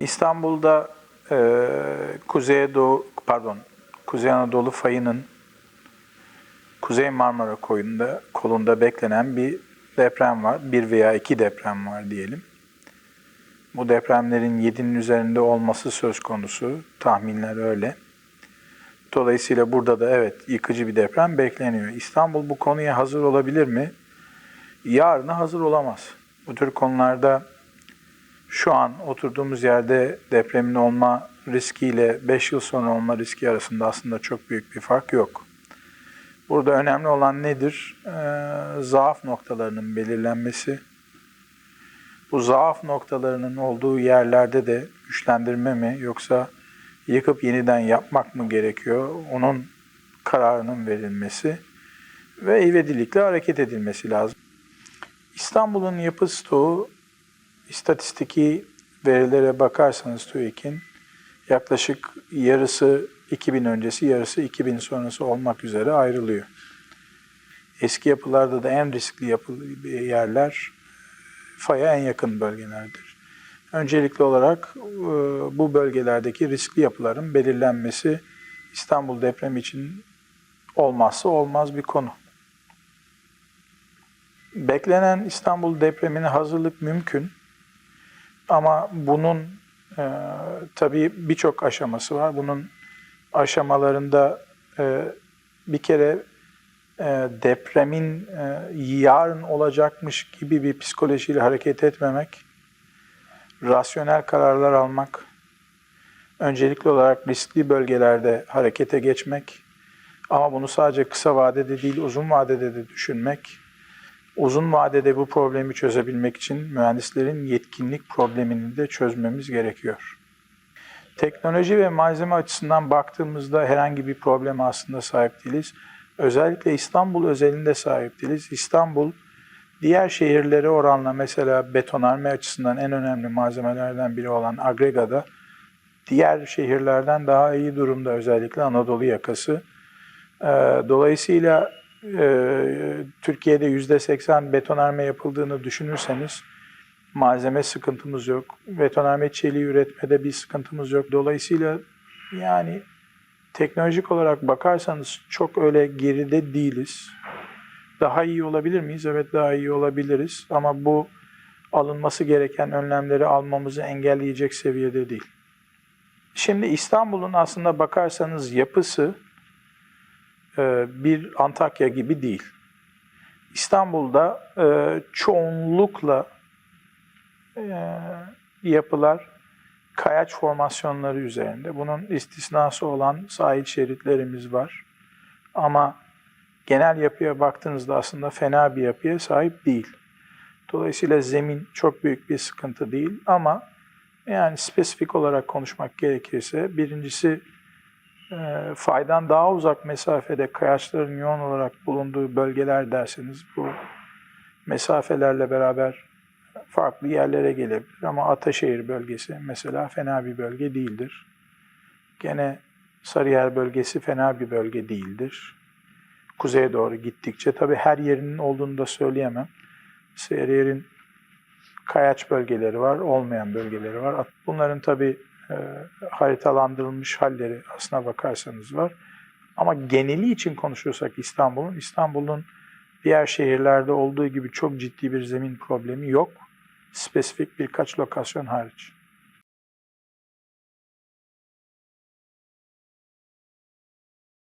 İstanbul'da e, Kuzey Doğu pardon Kuzey Anadolu fayının Kuzey Marmara koyunda kolunda beklenen bir deprem var. Bir veya iki deprem var diyelim. Bu depremlerin 7'nin üzerinde olması söz konusu. Tahminler öyle. Dolayısıyla burada da evet yıkıcı bir deprem bekleniyor. İstanbul bu konuya hazır olabilir mi? Yarına hazır olamaz. Bu tür konularda şu an oturduğumuz yerde depremin olma riskiyle 5 yıl sonra olma riski arasında aslında çok büyük bir fark yok. Burada önemli olan nedir? Ee, zaaf noktalarının belirlenmesi. Bu zaaf noktalarının olduğu yerlerde de güçlendirme mi yoksa yıkıp yeniden yapmak mı gerekiyor? Onun kararının verilmesi ve ivedilikle hareket edilmesi lazım. İstanbul'un yapı stoğu istatistiki verilere bakarsanız TÜİK'in yaklaşık yarısı 2000 öncesi, yarısı 2000 sonrası olmak üzere ayrılıyor. Eski yapılarda da en riskli yapı yerler faya en yakın bölgelerdir. Öncelikli olarak e, bu bölgelerdeki riskli yapıların belirlenmesi İstanbul depremi için olmazsa olmaz bir konu. Beklenen İstanbul depremine hazırlık mümkün. Ama bunun e, tabii birçok aşaması var. Bunun aşamalarında e, bir kere e, depremin e, yarın olacakmış gibi bir psikolojiyle hareket etmemek, rasyonel kararlar almak, öncelikli olarak riskli bölgelerde harekete geçmek ama bunu sadece kısa vadede değil uzun vadede de düşünmek, uzun vadede bu problemi çözebilmek için mühendislerin yetkinlik problemini de çözmemiz gerekiyor. Teknoloji ve malzeme açısından baktığımızda herhangi bir probleme aslında sahip değiliz. Özellikle İstanbul özelinde sahip değiliz. İstanbul diğer şehirlere oranla mesela betonarme açısından en önemli malzemelerden biri olan agregada diğer şehirlerden daha iyi durumda özellikle Anadolu yakası. Dolayısıyla Türkiye'de yüzde seksen betonarme yapıldığını düşünürseniz malzeme sıkıntımız yok. Betonarme çeliği üretmede bir sıkıntımız yok. Dolayısıyla yani teknolojik olarak bakarsanız çok öyle geride değiliz. Daha iyi olabilir miyiz? Evet daha iyi olabiliriz. Ama bu alınması gereken önlemleri almamızı engelleyecek seviyede değil. Şimdi İstanbul'un aslında bakarsanız yapısı bir Antakya gibi değil. İstanbul'da çoğunlukla yapılar kayaç formasyonları üzerinde. Bunun istisnası olan sahil şeritlerimiz var. Ama genel yapıya baktığınızda aslında fena bir yapıya sahip değil. Dolayısıyla zemin çok büyük bir sıkıntı değil ama yani spesifik olarak konuşmak gerekirse birincisi e, faydan daha uzak mesafede kayaçların yoğun olarak bulunduğu bölgeler derseniz bu mesafelerle beraber farklı yerlere gelebilir. Ama Ataşehir bölgesi mesela fena bir bölge değildir. Gene Sarıyer bölgesi fena bir bölge değildir. Kuzeye doğru gittikçe tabi her yerinin olduğunu da söyleyemem. Sarıyer'in kayaç bölgeleri var, olmayan bölgeleri var. Bunların tabi e, haritalandırılmış halleri aslına bakarsanız var. Ama geneli için konuşursak İstanbul'un, İstanbul'un diğer şehirlerde olduğu gibi çok ciddi bir zemin problemi yok. Spesifik birkaç lokasyon hariç.